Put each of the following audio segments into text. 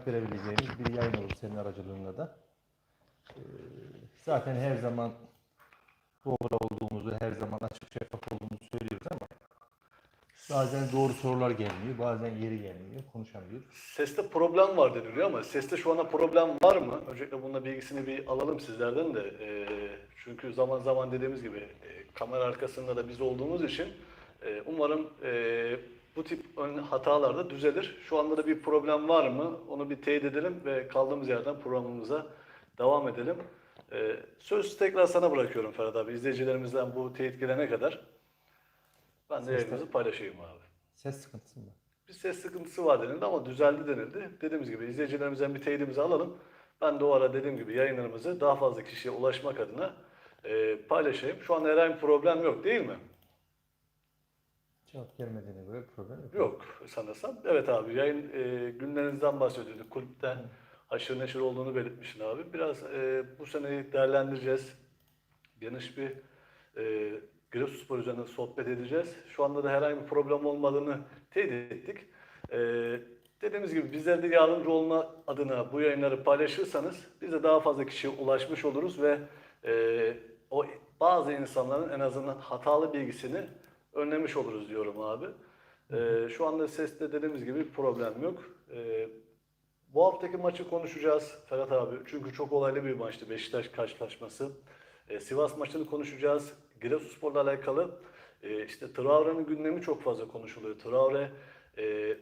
cevap verebileceğimiz bir yayın olur senin aracılığında da. Ee, zaten her zaman doğru olduğumuzu, her zaman açık şeffaf olduğumuzu söylüyoruz ama bazen doğru sorular gelmiyor, bazen yeri gelmiyor, konuşamıyoruz. Seste problem var deniliyor ama seste şu anda problem var mı? Öncelikle bununla bilgisini bir alalım sizlerden de. Ee, çünkü zaman zaman dediğimiz gibi e, kamera arkasında da biz olduğumuz için e, umarım e, bu tip hatalar da düzelir. Şu anda da bir problem var mı? Onu bir teyit edelim ve kaldığımız yerden programımıza devam edelim. Ee, söz tekrar sana bırakıyorum Ferhat abi. İzleyicilerimizden bu teyit gelene kadar. Ben de yayınımızı paylaşayım abi. Ses sıkıntısı mı? Bir ses sıkıntısı var denildi ama düzeldi denildi. Dediğimiz gibi izleyicilerimizden bir teyidimizi alalım. Ben de o ara dediğim gibi yayınlarımızı daha fazla kişiye ulaşmak adına e, paylaşayım. Şu anda herhangi bir problem yok değil mi? Cevap gelmediğine göre problem yok. Yok sanırsam. Evet abi yayın e, günlerinizden bahsediyorduk. Kulüpten aşırı neşir olduğunu belirtmişsin abi. Biraz e, bu seneyi değerlendireceğiz. Geniş bir e, Giresunspor üzerine sohbet edeceğiz. Şu anda da herhangi bir problem olmadığını teyit ettik. E, dediğimiz gibi bizler de yardımcı olma adına bu yayınları paylaşırsanız biz de daha fazla kişiye ulaşmış oluruz ve e, o bazı insanların en azından hatalı bilgisini önlemiş oluruz diyorum abi. E, şu anda seste dediğimiz gibi bir problem yok. E, bu haftaki maçı konuşacağız Ferhat abi. Çünkü çok olaylı bir maçtı Beşiktaş karşılaşması. E, Sivas maçını konuşacağız. Giresunspor'la alakalı e, işte Traore'nin gündemi çok fazla konuşuluyor. Traore e,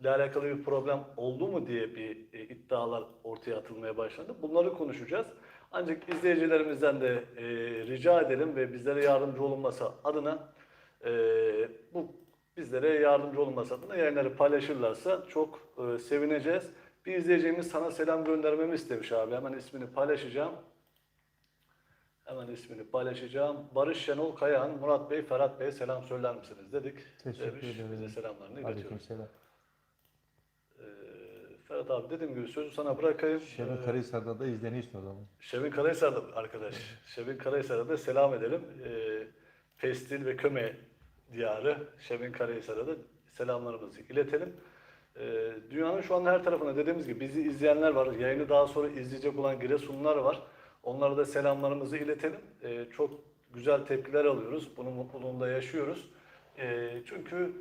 ile alakalı bir problem oldu mu diye bir e, iddialar ortaya atılmaya başladı. Bunları konuşacağız. Ancak izleyicilerimizden de e, rica edelim ve bizlere yardımcı olunması adına e, bu bizlere yardımcı olunması adına yayınları paylaşırlarsa çok e, sevineceğiz. Bir izleyicimiz sana selam göndermemi istemiş abi. Hemen ismini paylaşacağım. Hemen ismini paylaşacağım. Barış Şenol Kayahan, Murat Bey, Ferhat Bey'e selam söyler misiniz dedik. Teşekkür Demiş. ederim. Bize selamlarını iletiyoruz. Aleykümselam. Ee, Ferhat abi dediğim gibi sözü sana bırakayım. Şebin Ee, Karahisar'da da izleniyorsun o zaman. Şevin Karahisar'da arkadaş. Şevin Karahisar'a da selam edelim. Ee, Pestil ve Köme diyarı Şevin Karahisar'a da selamlarımızı iletelim. Ee, dünyanın şu anda her tarafına dediğimiz gibi bizi izleyenler var. Yayını daha sonra izleyecek olan Giresunlular var. Onlara da selamlarımızı iletelim. Ee, çok güzel tepkiler alıyoruz. Bunun mutluluğunda yaşıyoruz. Ee, çünkü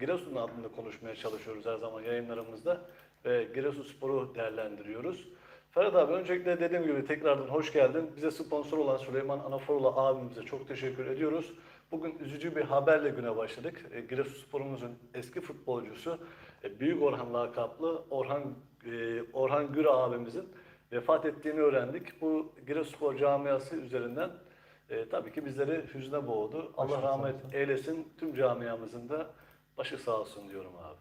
Giresun adında konuşmaya çalışıyoruz her zaman yayınlarımızda ve Giresunspor'u değerlendiriyoruz. Ferhat abi öncelikle dediğim gibi tekrardan hoş geldin. Bize sponsor olan Süleyman Anaforlu abimize çok teşekkür ediyoruz. Bugün üzücü bir haberle güne başladık. E, Giresunspor'umuzun eski futbolcusu e, Büyük Orhan lakaplı Orhan e, Orhan Gür abimizin vefat ettiğini öğrendik. Bu Giresunspor camiası üzerinden e, tabii ki bizleri hüzne boğdu. Allah rahmet olsun. eylesin. Tüm camiamızın da başı sağ olsun diyorum abi.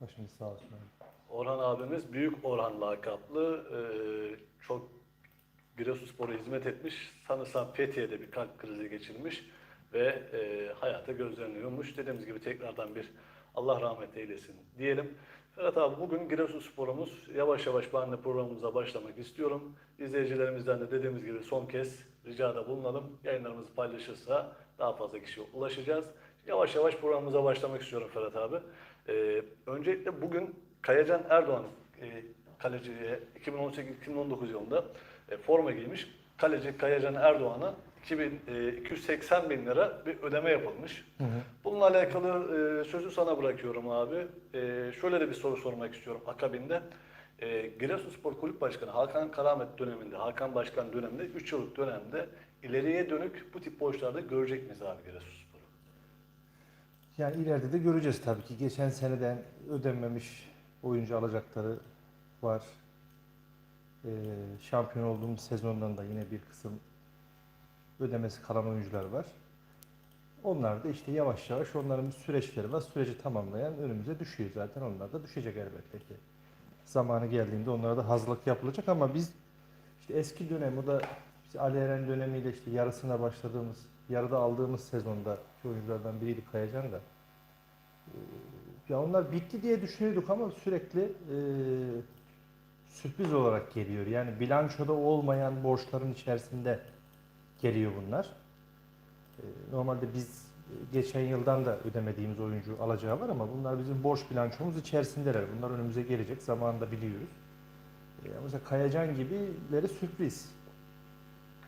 Başınız sağ olsun. Orhan abimiz Büyük Orhan lakaplı e, çok Giresunspor'a hizmet etmiş. Sanırsam Fethiye'de bir kalp krizi geçirmiş ve e, hayata gözlerini yummuş. Dediğimiz gibi tekrardan bir Allah rahmet eylesin diyelim. Ferhat abi bugün Giresunspor'umuz yavaş yavaş ben programımıza başlamak istiyorum. İzleyicilerimizden de dediğimiz gibi son kez ricada bulunalım. Yayınlarımızı paylaşırsa daha fazla kişiye ulaşacağız. Yavaş yavaş programımıza başlamak istiyorum Ferhat abi. E, öncelikle bugün Kayacan Erdoğan e, kaleciye 2018-2019 yılında e, forma giymiş. Kaleci Kayacan Erdoğan'a 2000, e, 280 bin lira bir ödeme yapılmış. Bununla alakalı e, sözü sana bırakıyorum abi. E, şöyle de bir soru sormak istiyorum akabinde. E, Giresunspor Kulüp Başkanı Hakan Karamet döneminde, Hakan Başkan döneminde, 3 yıllık dönemde ileriye dönük bu tip borçlarda görecek miyiz abi Giresunspor'u? Yani ileride de göreceğiz tabii ki. Geçen seneden ödenmemiş oyuncu alacakları var. Ee, şampiyon olduğumuz sezondan da yine bir kısım ödemesi kalan oyuncular var. Onlar da işte yavaş yavaş onların bir süreçleri var. Süreci tamamlayan önümüze düşüyor zaten. Onlar da düşecek elbette ki. Zamanı geldiğinde onlara da hazırlık yapılacak ama biz işte eski dönem o da işte Ali Eren dönemiyle işte yarısına başladığımız, yarıda aldığımız sezonda oyunculardan biriydi Kayacan da. Ee, Ya onlar bitti diye düşünüyorduk ama sürekli e, sürpriz olarak geliyor. Yani bilançoda olmayan borçların içerisinde geliyor bunlar. Ee, Normalde biz geçen yıldan da ödemediğimiz oyuncu alacağı var ama bunlar bizim borç bilançomuz içerisindeler. Bunlar önümüze gelecek. Zamanında biliyoruz. E, mesela Kayacan gibileri sürpriz.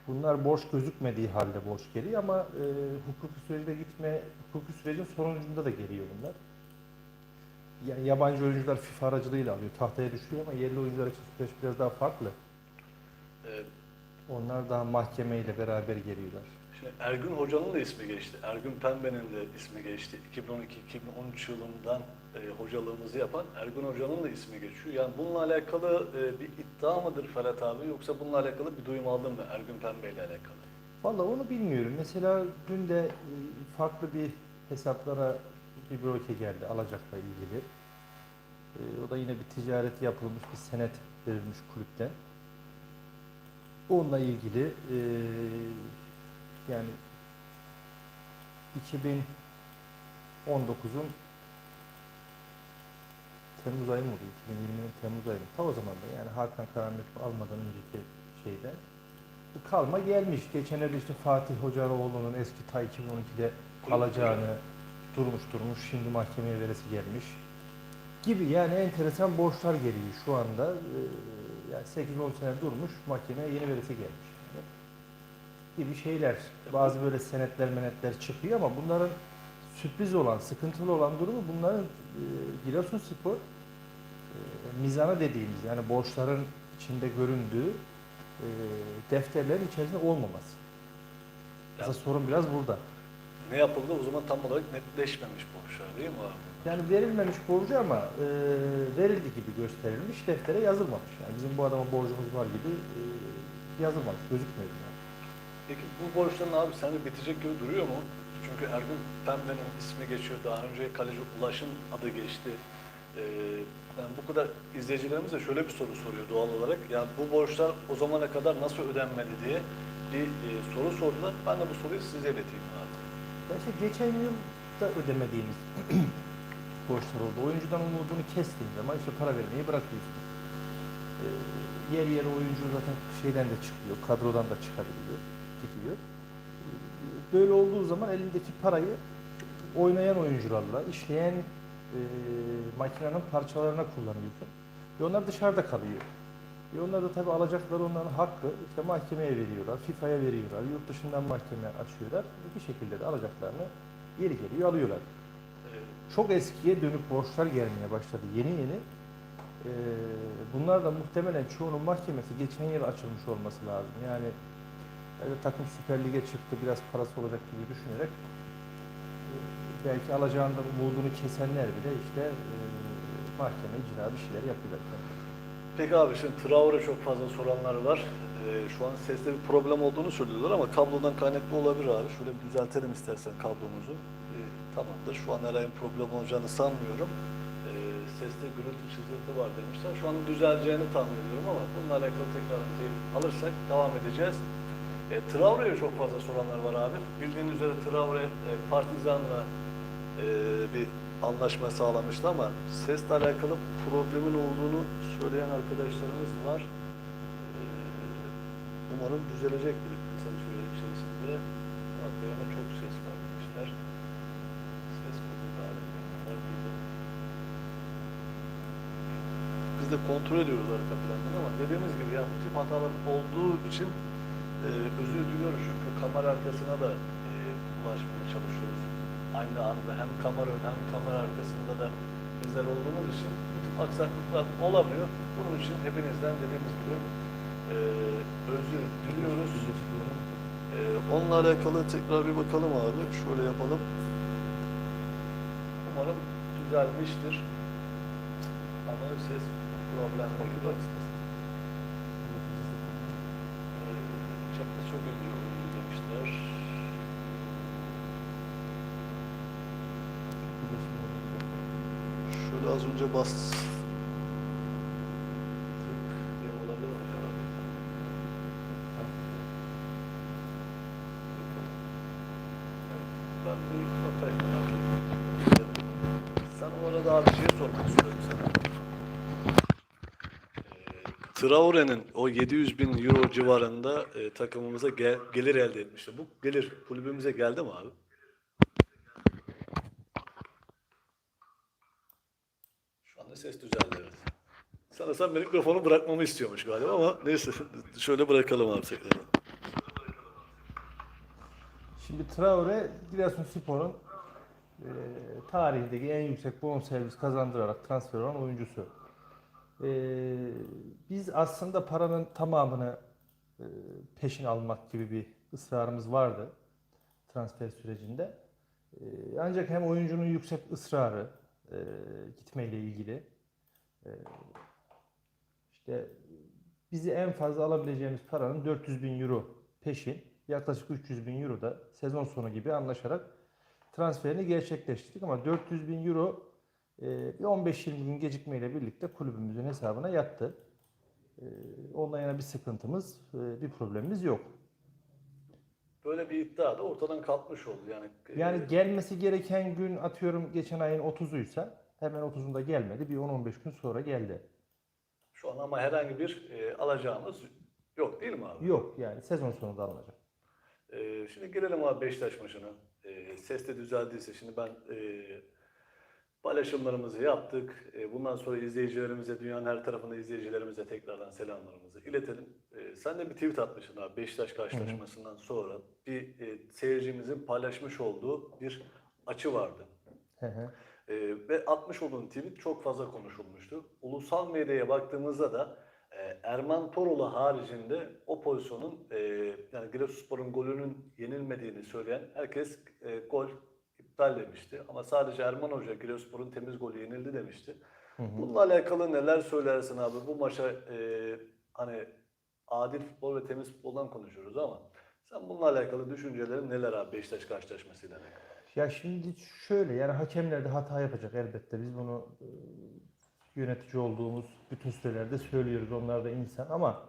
Bunlar borç gözükmediği halde borç geliyor ama e, hukuki sürece gitme, hukuki sürecin sonucunda da geliyor bunlar. Yani yabancı oyuncular FIFA aracılığıyla alıyor. Tahtaya düşüyor ama yerli oyuncular için süreç biraz daha farklı. Ee, Onlar daha mahkemeyle beraber geliyorlar. Şimdi Ergün Hoca'nın da ismi geçti. Ergün Pembe'nin de ismi geçti. 2012-2013 yılından e, hocalığımızı yapan Ergün Hoca'nın da ismi geçiyor. Yani bununla alakalı e, bir iddia mıdır Ferhat abi yoksa bununla alakalı bir duyum aldın mı Ergün Pembe ile alakalı? Vallahi onu bilmiyorum. Mesela dün de e, farklı bir hesaplara bir bloke geldi alacakla ilgili. E, O da yine bir ticaret yapılmış, bir senet verilmiş kulüpten. Onunla ilgili e, yani 2019'un Temmuz ayı mı oluyor? 2020'nin Temmuz ayı mı? Ta o zaman da yani Hakan Karamet'i almadan önceki şeyde kalma gelmiş. Geçenlerde işte Fatih Hocaoğlu'nun eski ta 2012'de alacağını durmuş durmuş şimdi mahkemeye veresi gelmiş gibi yani enteresan borçlar geliyor şu anda. Ee, yani 8-10 sene durmuş mahkemeye yeni veresi gelmiş. gibi şeyler. Bazı böyle senetler menetler çıkıyor ama bunların sürpriz olan, sıkıntılı olan durumu bunların e, Giresunspor e, mizanı dediğimiz yani borçların içinde göründüğü e, defterlerin içerisinde olmaması. Aslında sorun biraz burada. Ne yapıldı o zaman tam olarak netleşmemiş borçlar değil mi abi? Yani verilmemiş borcu ama e, verildi gibi gösterilmiş, deftere yazılmamış. Yani bizim bu adama borcumuz var gibi e, yazılmamış, gözükmüyor. Yani. Peki bu borçların abi sence bitecek gibi duruyor mu? Çünkü Ergün Pembe'nin ismi geçiyor. Daha önce kaleci Ulaş'ın adı geçti. Ee, yani bu kadar izleyicilerimiz de şöyle bir soru soruyor doğal olarak. Yani bu borçlar o zamana kadar nasıl ödenmedi diye bir e, soru sordular. Ben de bu soruyu size ileteyim abi. İşte geçen yıl da ödemediğimiz borçlar oldu. Oyuncudan umudunu kestiğin zaman işte para vermeyi bırakıyorsun. Ee, yer yer oyuncu zaten şeyden de çıkıyor, kadrodan da çıkabiliyor, gidiyor. Ee, Böyle olduğu zaman elindeki parayı oynayan oyuncularla, işleyen e, makinenin parçalarına kullanıyorsun. Ve onlar dışarıda kalıyor. E onlar da tabii alacakları onların hakkı. İşte mahkemeye veriyorlar, FIFA'ya veriyorlar, yurt dışından mahkeme açıyorlar. Bir şekilde de alacaklarını yeri geliyor alıyorlar. Çok eskiye dönük borçlar gelmeye başladı yeni yeni. Ee, bunlar da muhtemelen çoğunun mahkemesi geçen yıl açılmış olması lazım. Yani öyle takım Süper Lig'e çıktı biraz parası olacak gibi düşünerek e, belki alacağından umudunu kesenler bile işte e, mahkeme icra bir şeyler yapıyorlar. Peki abi şimdi Traore çok fazla soranlar var. Ee, şu an seste bir problem olduğunu söylüyorlar ama kablodan kaynaklı olabilir abi. Şöyle bir düzeltelim istersen kablomuzu. Ee, tamamdır. Şu an herhangi bir problem olacağını sanmıyorum. Ee, seste gürültü çızıntı var demişler. Şu an düzeleceğini tahmin ediyorum ama bununla alakalı tekrar alırsak devam edeceğiz. E, Traore'ye çok fazla soranlar var abi. Bildiğiniz üzere Traore e, Partizan'la e, bir anlaşma sağlamıştı ama sesle alakalı problemin olduğunu söyleyen arkadaşlarımız var. E, umarım düzelecek bir kısa bir süre içerisinde. Hakikaten çok ses demişler. Ses değil. Biz de kontrol ediyoruz arka ama dediğimiz gibi ya bu tip hatalar olduğu için e, özür diliyoruz çünkü kamera arkasına da e, ulaşmaya çalışıyoruz. Aynı anda hem kamera hem kamera arkasında da bizler olduğumuz için aksaklıklar olabiliyor. Bunun için hepinizden dediğimiz gibi e, özür diliyoruz. E, onunla alakalı tekrar bir bakalım abi. Şöyle yapalım. Umarım düzelmiştir. Ama ses problemleri var. Ee, Çapı çok ünlü oyuncu demişler. Şöyle az önce bas. diye olabilir mi acaba? Ben bir bakayım. Sen o arada abi şey sormak istiyorum. Ee, Traore'nin o 700 bin euro civarında e, takımımıza gel- gelir elde etmişti. Bu gelir kulübümüze geldi mi abi? anda ses düzeldi evet. Sanırsam mikrofonu bırakmamı istiyormuş galiba ama neyse şöyle bırakalım abi tekrar. Şimdi Traore Giresunspor'un e, tarihindeki en yüksek bonservis kazandırarak transfer olan oyuncusu. E, biz aslında paranın tamamını e, peşin almak gibi bir ısrarımız vardı transfer sürecinde. E, ancak hem oyuncunun yüksek ısrarı e, gitmeyle ilgili işte bizi en fazla alabileceğimiz paranın 400 bin euro peşin yaklaşık 300 bin euro da sezon sonu gibi anlaşarak transferini gerçekleştirdik ama 400 bin euro e, bir 15-20 gün gecikmeyle birlikte kulübümüzün hesabına yattı. E, Ondan yana bir sıkıntımız, e, bir problemimiz yok. Böyle bir iddia da ortadan kalkmış oldu. Yani, Yani gelmesi gereken gün atıyorum geçen ayın 30'uysa hemen 30'unda gelmedi. Bir 10-15 gün sonra geldi. şu an ama herhangi bir e, alacağımız yok değil mi abi? Yok yani sezon sonunda alınacak. E, şimdi gelelim abi Beşiktaş maçına. E, ses de düzeldiyse şimdi ben e, paylaşımlarımızı yaptık. E, bundan sonra izleyicilerimize, dünyanın her tarafında izleyicilerimize tekrardan selamlarımızı iletelim. E, sen de bir tweet atmışsın abi Beşiktaş karşılaşmasından sonra. Bir e, seyircimizin paylaşmış olduğu bir açı vardı. Hı hı. Ee, ve atmış olduğun tweet çok fazla konuşulmuştu. Ulusal medyaya baktığımızda da e, Erman Toroğlu haricinde o pozisyonun e, yani Giresunspor'un golünün yenilmediğini söyleyen herkes e, gol iptal demişti. Ama sadece Erman Hoca Giresunspor'un temiz golü yenildi demişti. Bununla alakalı neler söylersin abi? Bu maça e, hani adil futbol ve temiz futboldan konuşuyoruz ama sen bununla alakalı düşüncelerin neler abi Beşiktaş karşılaşmasıyla alakalı? Ya şimdi şöyle yani hakemler de hata yapacak elbette. Biz bunu e, yönetici olduğumuz bütün sitelerde söylüyoruz. Onlar da insan ama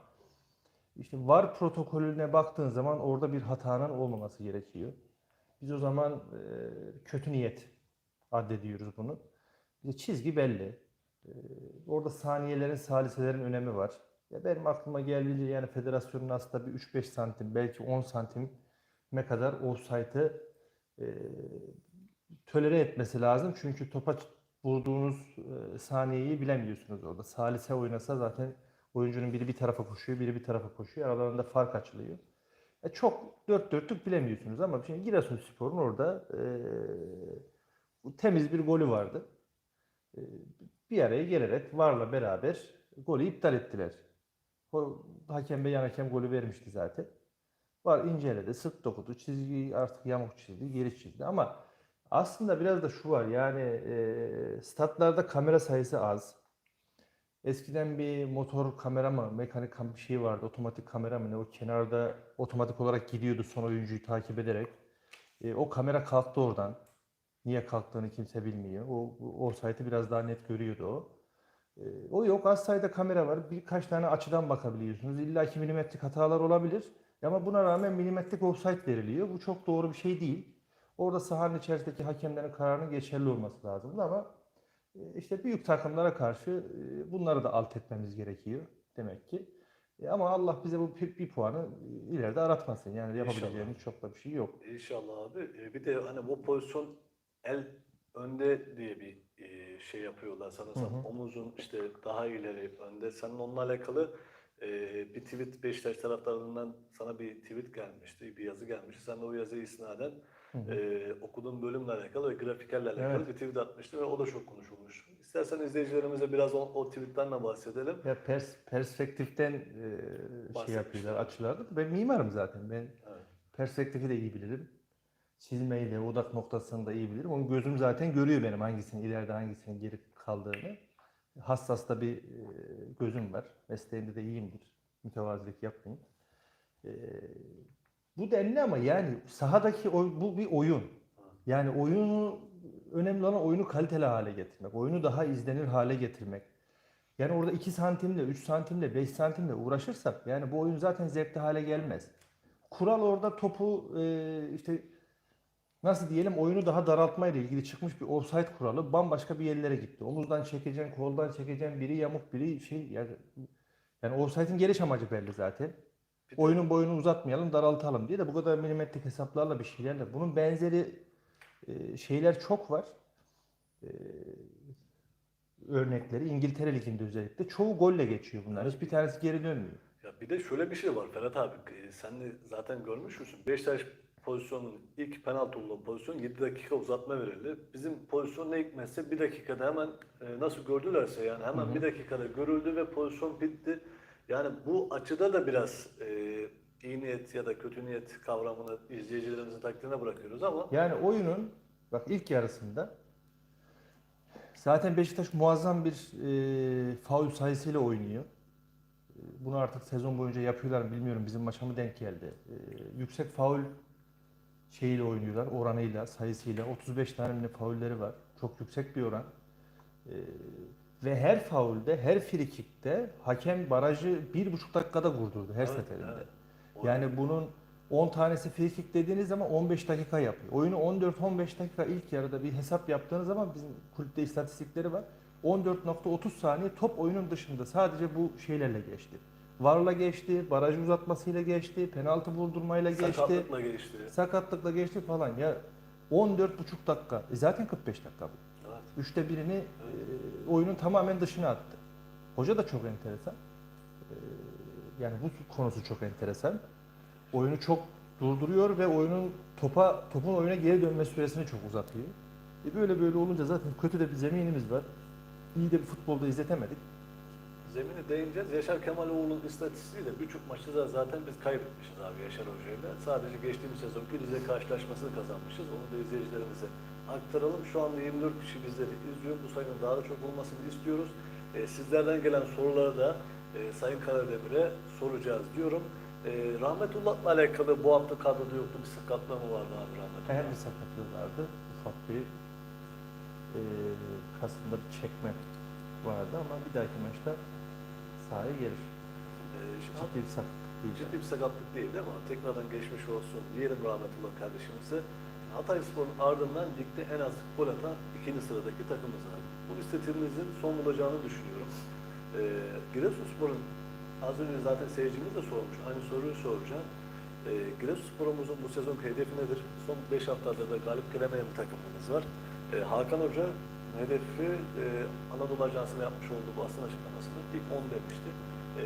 işte VAR protokolüne baktığın zaman orada bir hatanın olmaması gerekiyor. Biz o zaman e, kötü niyet addediyoruz bunu. De çizgi belli. E, orada saniyelerin, saliselerin önemi var. Ya benim aklıma geldiğince yani federasyonun aslında bir 3-5 santim belki 10 santime kadar offside'ı e, tolere etmesi lazım. Çünkü topa vurduğunuz e, saniyeyi bilemiyorsunuz orada. Salise oynasa zaten oyuncunun biri bir tarafa koşuyor, biri bir tarafa koşuyor. Aralarında fark açılıyor. E, çok dört dörtlük bilemiyorsunuz ama şimdi Giresunspor'un orada e, temiz bir golü vardı. E, bir araya gelerek VAR'la beraber golü iptal ettiler. O, hakem beyan hakem golü vermişti zaten. Var inceledi, sık dokudu, çizgiyi artık yamuk çizdi, geri çizdi ama aslında biraz da şu var yani e, statlarda kamera sayısı az. Eskiden bir motor kamera mı, mekanik bir şey vardı, otomatik kamera mı ne o kenarda otomatik olarak gidiyordu son oyuncuyu takip ederek. E, o kamera kalktı oradan. Niye kalktığını kimse bilmiyor. O, o offside'ı biraz daha net görüyordu o. E, o yok, az sayıda kamera var. Birkaç tane açıdan bakabiliyorsunuz. İlla ki milimetrik hatalar olabilir. Ama buna rağmen milimetrik offside veriliyor. Bu çok doğru bir şey değil. Orada sahanın içerisindeki hakemlerin kararının geçerli olması lazımdı ama e, işte büyük takımlara karşı e, bunları da alt etmemiz gerekiyor demek ki. E, Ama Allah bize bu bir, bir puanı ileride aratmasın. Yani yapabileceğimiz çok da bir şey yok. İnşallah abi. Bir de hani bu pozisyon el önde diye bir şey yapıyorlar sanırsam. Omuzun işte daha ileri önde. Senin onunla alakalı e, bir tweet Beşiktaş taraftarlarından sana bir tweet gelmişti. Bir yazı gelmişti. Sen de o yazıya isnaden e, okuduğun bölümle alakalı ve grafikerle alakalı Evet. bir tweet atmıştı ve o da çok konuşulmuş. İstersen izleyicilerimize biraz o, o tweetten de bahsedelim. Ya pers perspektiften e, şey yapıyorlar açılarda. da Ben mimarım zaten. Ben Evet. perspektifi de iyi bilirim. Çizmeyi de, odak noktasını da iyi bilirim. Onun gözüm zaten görüyor benim hangisinin ileride hangisinin geri kaldığını. Hassas da bir e, gözüm var. Mesleğimde de iyiyimdir. Mütevazilik yapmayayım. E, bu denli ama yani sahadaki oy- bu bir oyun. Yani oyunu önemli olan oyunu kaliteli hale getirmek. Oyunu daha izlenir hale getirmek. Yani orada 2 santimle, 3 santimle, 5 santimle uğraşırsak yani bu oyun zaten zevkli hale gelmez. Kural orada topu e, işte nasıl diyelim oyunu daha daraltma ile ilgili çıkmış bir offside kuralı bambaşka bir yerlere gitti. Omuzdan çekeceksin, koldan çekeceksin, biri yamuk, biri şey yani, yani offside'in geliş amacı belli zaten. Bir Oyunun boyunu uzatmayalım, daraltalım diye de bu kadar milimetrik hesaplarla bir şeylerle. Bunun benzeri e, şeyler çok var. E, örnekleri İngiltere Ligi'nde özellikle çoğu golle geçiyor bunlar. Hiçbir tanesi geri dönmüyor. Ya bir de şöyle bir şey var Ferhat abi. e, Sen de zaten görmüş müsün? Beşiktaş pozisyonun ilk penaltı olan pozisyon 7 dakika uzatma verildi. Bizim pozisyon ne hikmetse bir dakikada hemen e, nasıl gördülerse yani hemen bir dakikada görüldü ve pozisyon bitti. Yani bu açıda da biraz e, iyi niyet ya da kötü niyet kavramını izleyicilerimizin takdirine bırakıyoruz ama Yani oyunun bak ilk yarısında zaten Beşiktaş muazzam bir e, faul sayısıyla oynuyor. E, Bunu artık sezon boyunca yapıyorlar mı bilmiyorum. Bizim maça mı denk geldi. E, yüksek faul şeyiyle oynuyorlar, oranıyla, sayısıyla. 35 tane faulleri var. Çok yüksek bir oran. E, ve her faulde, her frikikte hakem barajı bir buçuk dakikada vurdurdu her Evet, seferinde. evet. Yani bunun 10 tanesi free kick dediğiniz zaman 15 dakika yapıyor. Oyunu 14-15 dakika ilk yarıda bir hesap yaptığınız zaman bizim kulüpte istatistikleri var. 14.30 saniye top oyunun dışında sadece bu şeylerle geçti. Varla geçti, baraj uzatmasıyla geçti, penaltı vurdurmayla geçti, sakatlıkla geçti. sakatlıkla geçti falan. Ya 14,5 dakika. E zaten 45 dakika bu. Evet. Üçte birini e, oyunun tamamen dışına attı. Hoca da çok enteresan. E, yani bu konusu çok enteresan. Oyunu çok durduruyor ve oyunun topa topun oyuna geri dönme süresini çok uzatıyor. E böyle böyle olunca zaten kötü de bir zeminimiz var. İyi de bir futbolda izletemedik. Zemini değineceğiz. Yaşar Kemaloğlu'nun istatistiğiyle birçok maçı da zaten biz kaybetmişiz abi Yaşar Hoca'yla. Sadece geçtiğimiz sezonki Rize karşılaşmasını kazanmışız. Onu da izleyicilerimize aktaralım. Şu anda 24 kişi bizleri izliyor. Bu sayının daha da çok olmasını istiyoruz. E, sizlerden gelen soruları da e, Sayın Karademir'e soracağız diyorum. E, Rahmetullah'la alakalı bu hafta kadroda yoktu. Bir sakatlığı mı vardı abi Rahmetullah? Her bir sakatlığı vardı. Ufak bir e, kasında bir çekme vardı ama bir dahaki maçta sahaya gelir. E, şimdi Ciddi bir sakatlık değil. Ciddi bir sakatlık değil mi? Tekrardan geçmiş olsun diyelim rahmetullah kardeşimize. Hatay Spor'un ardından ligde en az gol atan ikinci sıradaki takımımız var. Bu istatistiğimizin son bulacağını düşünüyorum. Ee, Giresunspor'un az önce zaten seyircimiz de sormuş. Aynı soruyu soracağım. Ee, Giresunspor'umuzun bu sezon hedefi nedir? Son 5 haftada da galip gelemeyen bir takımımız var. Ee, Hakan Hoca hedefi e, Anadolu Ajansı'na yapmış olduğu basın açıklamasında ilk 10 demişti. Ee,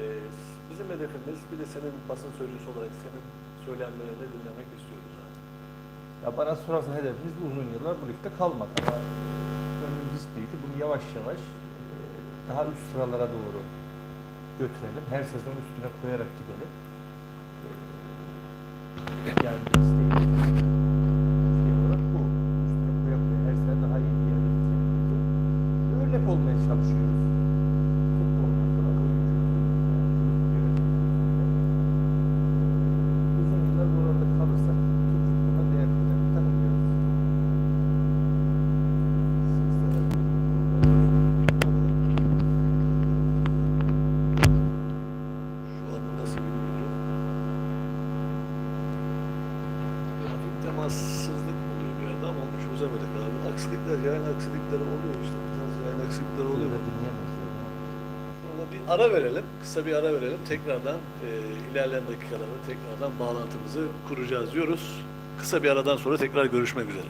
bizim hedefimiz bir de senin basın sözcüsü olarak senin söylemlerini dinlemek istiyoruz. Abi. Ya bana sorarsan hedefimiz uzun yıllar bu ligde kalmak ama önümüz ki bunu yavaş yavaş e, daha üst sıralara doğru götürelim. Her sezon üstüne koyarak gidelim. E, Yani isteğimiz şey olarak bu. Üstüne koya koya her sene daha iyi bir yere getirelim. Örnek olmaya çalışıyoruz. Futboldan sonra oyun kültüründen, uzun yıllar buralarda kalırsak Türk futboluna değer katacak bir takım diyoruz. Şu anda nasıl bilmiyorum. Hafif temassızlık oluyor bir yerde ama onu çözemedik abi. Aksilikler, yayın aksilikleri oluyor işte. Bu tarz yayın aksilikleri oluyor. Oluyor dinleyemez ya. Sonra bir ara verelim, kısa bir ara verelim. Tekrardan e, ilerleyen dakikalarda tekrardan bağlantımızı kuracağız diyoruz. Kısa bir aradan sonra tekrar görüşmek üzere.